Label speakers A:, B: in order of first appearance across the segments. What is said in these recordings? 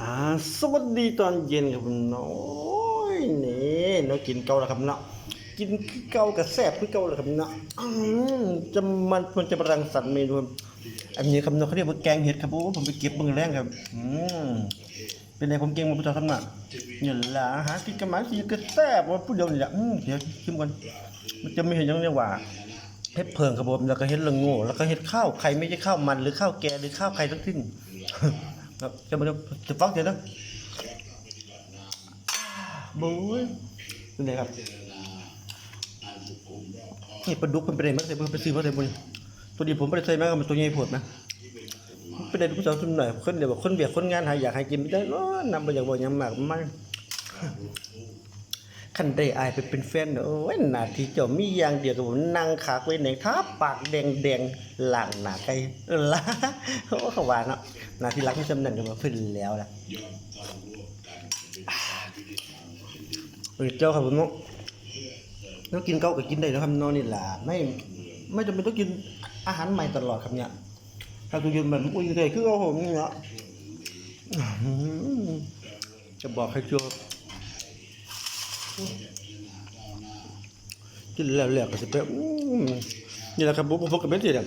A: อ่าสวัสดีตอนเย็นครับนาะโอ้ยนี่เนาะกินเกาแล้วครับเนาะกินคือเกากับแซ่บคือเกาแล้วครับเนาะอืมจะมันมันจะรังสรรค์เมนูอันนี้ครับเนาะเขาเรียกว่าแกงเห็ดครับโอ้ผมไปเก็บเบิ่งแรงครับอืมเป็นไงผมเก่งมาพุทธธรรมะเนี่ยล่ะหากินกันมาสิก็แซ่บว่าผู้เดียวนี่แหละอืมเดี๋ยวชิมก่อนมันจะไม่เห็นยังเรียกว่าเฮ็ดเพิงครับผมแล้วก็เฮ็ดละง่แล้วก็เฮ็ดข้าวไข่ไม่ใช่ข้าวมันหรือข้าวแกหรือข้าวไข่ทั้งสิ้น ครับจะมาจะฟังเดี๋ยวนะบุ้ยเป็นไงครับนี่ปลาดุกเป็นประเด็นมากเลยเพิ่นไปซื้อมาเลยบุญตัวดีผมไม่ได้ใส่มาก็มันตัวใหญ่โพดนะเป็นได้ผู้สาวทุนหน่อยคนเดี๋ยวบอกคนเบียดคนงานหายอยากหายกินไม่ได้ร้อนนำไปอย่างบ่อกหยังหมากมัน คันได้อายไปเป็นแฟนโอ้ยหน้าที่เจ้ามีอย่างเดียวกับผมนั่งขากไว้ในท้าปากแดงแดงหลังหน้าไกลละโอ้เขาว่าเนาะหน้าที่รักที่สำนันกันมาขึ้นแล้วล่ะเจ้าครับผมเนาะต้องกินเก้าก็กินได้นะครับนอนนี่แหละไม่ไม่จำเป็นต้องกินอาหารใหม่ตลอดครับเนี่ยถ้าคุณยืนแบบอุ้ยเลยคือเอาผมนี่เนาะจะบอกให้ชัวร์ กินแล้วแล้วก็สิไปอืมนี่แหละครับผมผมก็เป็นสิเนี่ย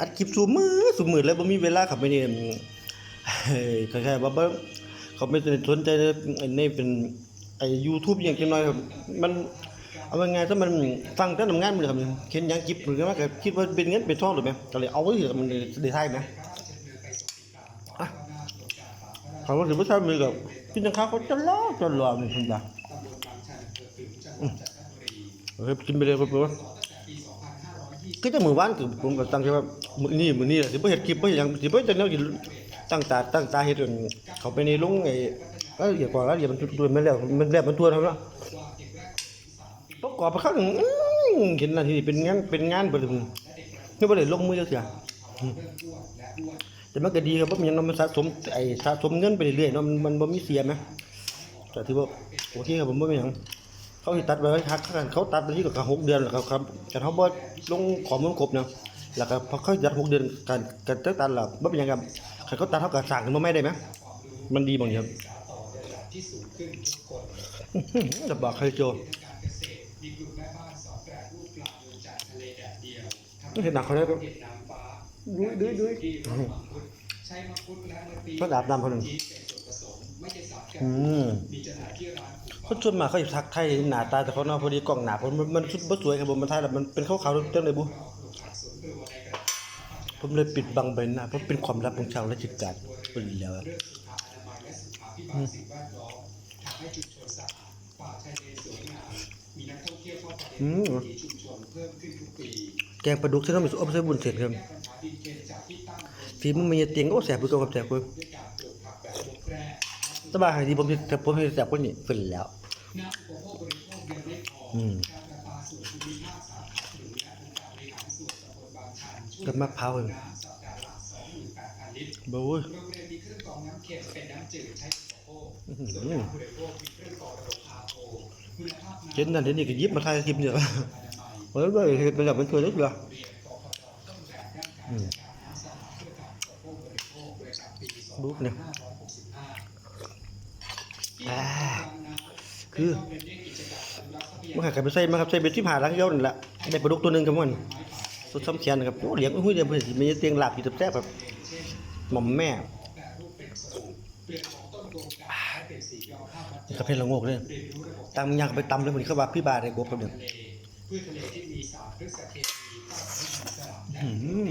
A: อัดคลิปสูมือสูมือแล้วบ่มีเวลาเขับไปนี่เฮ้ยคล้ายๆว่าเขาไม่สนใจในในเป็นไอ้ YouTube อย่างจังน้อยครับมันเอาไงถ้ามันฟังแต่ทำงานมันเลยครับเห็นยังคลิปหรือว่าก็คิดว่าเป็นเงินเป็นทองหรือไหมก็เลยเอาไว้เถอะมันได้ท้ายไหมเขาว่าถือว่าใช้มือกับกินจังค้าเขาจะล้อจะรอนี่คุณจ้ะ เฮ้ยกินไปเลยครับผมก็จะมือวานคือผมก็ตั้งใจว่ามือนี้มื้อนี้สิบ่เฮ็ดคลิปบ่เฮ็ดหยังสิบ่จังแนวกิตั้งตาตั้งตาเฮ็ดเขาไปในลงไอ้เอ้ยอย่าก่อนแล้วอย่ามันตัวมันแล้วมันแล้วมันตัวแล้วเนาะประกอบไปข้างอื้อเห็นหน้าที่เป็นงานเป็นงานบ่ถึงนี่บ่ได้ลงมือจักเสียแต่มันก็ดีครับเพราะมันยังมันสะสมไอ้สะสมเงินไปเรื่อยๆเนาะมันมันบ่มีเสียไหมก็ถือว่าโอเคครับผมบ่มีหยัง เขาสิตัดไว้ฮักกันเขาตัดไปที่กับหกเดือนแล้วครับครับแต่เขาบ่ลงข้อมูลครบเนาะแล้วก็พอเขาตัดหกเดือนการการตัดตัดแล้วบ่เป็นหยังครับใครเขาตัดเท่ากับสร้างขึ้นมาใหม่ได้ไหมมันดีบางอย่างอื้อหือจะบอกใครโจเห็นหนักเขาได้ปะดุยดุยดุยก็ดาบดำคนหนึ่ง อืมคนส่วนมากเขาจะทักไทยหน้าตาแต่เขาเนาะพอดีกล้องหน้าผมมันมันบ่สวยครับผมมันถ่ายแล้วมันเป็นขาวๆเต็มเลยบุผมเลยปิดบังใบหน้าเพราะเป็นความลับของชาวราชการเป็นแล้วอะอืมอืมแกงปลาดุกที่ต้องมีอบใส่บุญเสร็จครับฝีมือมีเตียงก็แสบคือเกับแสบคือ สบายดีผมจะผมจะแสบคนนี้เป็นแล้ว อืมกับมะพร้าวเลยบู๊ยเห็นนั่นเห็นนี่ก็ยิบมาถ่ายคลิปเนี่ยเฮ้ยเลยเห็นเป็นแบบเป็นตัวเล็กเลยอืมบุ๊กเนี่ย อ่าคือมันหากันไปใส่มาครับใส่เบ็ดที่ผ่าล้างเย้านั่นแหละได้ปลาดุกตัวหนึ่งครับมันสดซ้ำเขียนนะครับโอ้เลี้ยงหุ้ยเดียวเพื่อนสิมีเตียงหลับอยู่แซ่บแบบหม่อมแม่กระเพาะละงกเลยตำยากไปตำเลยเหมือนเขาว่าพี่บาได้กบครับเนี่ยอื้อหื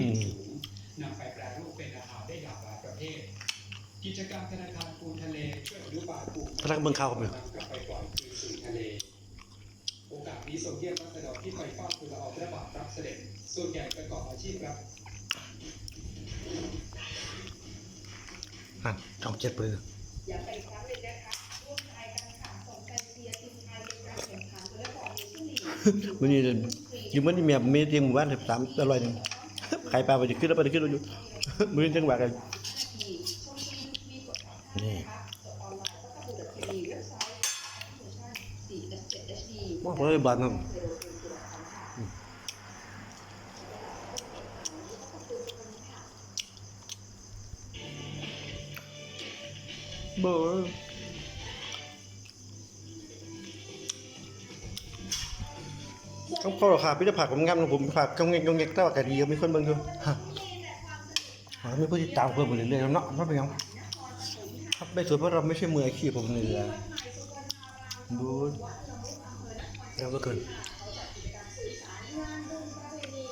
A: อนำ
B: ไปแปรรูปเป็นอาหารได้หลากหลายประเภท กิจกรรมธนาคารปูทะเลช่วยอนุบาลปลูก
A: พนักเบิ่งข่าวครับเนี่ย
B: นำกลับไปปล่อยคืนสู่ทะเล โอกาสนี้ทรงเยี่ยมรัษฎรที่ไปเฝ้าทูลละอองพระบาทรับเสด็จ ส่วนใหญ่ประกอบอาชีพรับ
A: อะช่องเจ็ดปืน
C: อย่าไปอีกครั้งหนึ่งนะคะร่วมไทยกันค่ะส่งกันเชียร์ทีมไทยเป็นการแข่งขันและก่อนในช่วงนี้
A: วันนี้อยู่มันนี่เมียมีเตียงหมู่บ้านสิบสามอร่อยหนึ่งขายปลาไปจะขึ้นแล้วไปจะขึ้นแล้วอยู่มือจังหวะกัน
C: ที่ช่วงที่มี
A: นี่
C: ว่า
A: เพื่อบาน
C: นั่เบอเขาเขาราคาพิจะผักผมงามนะผมผักกางเงกางเงกแต่ว่าแต่ดีมีคนเบิ่งอยู่ฮะไม่พูดติดตามเพื่มไปเรื่อยๆเนาะไม่เป็นยัง ครับไปสวยเพราะเราไม่ใช่มืออาชีพผมเหนื่อยดูเราก็เกิน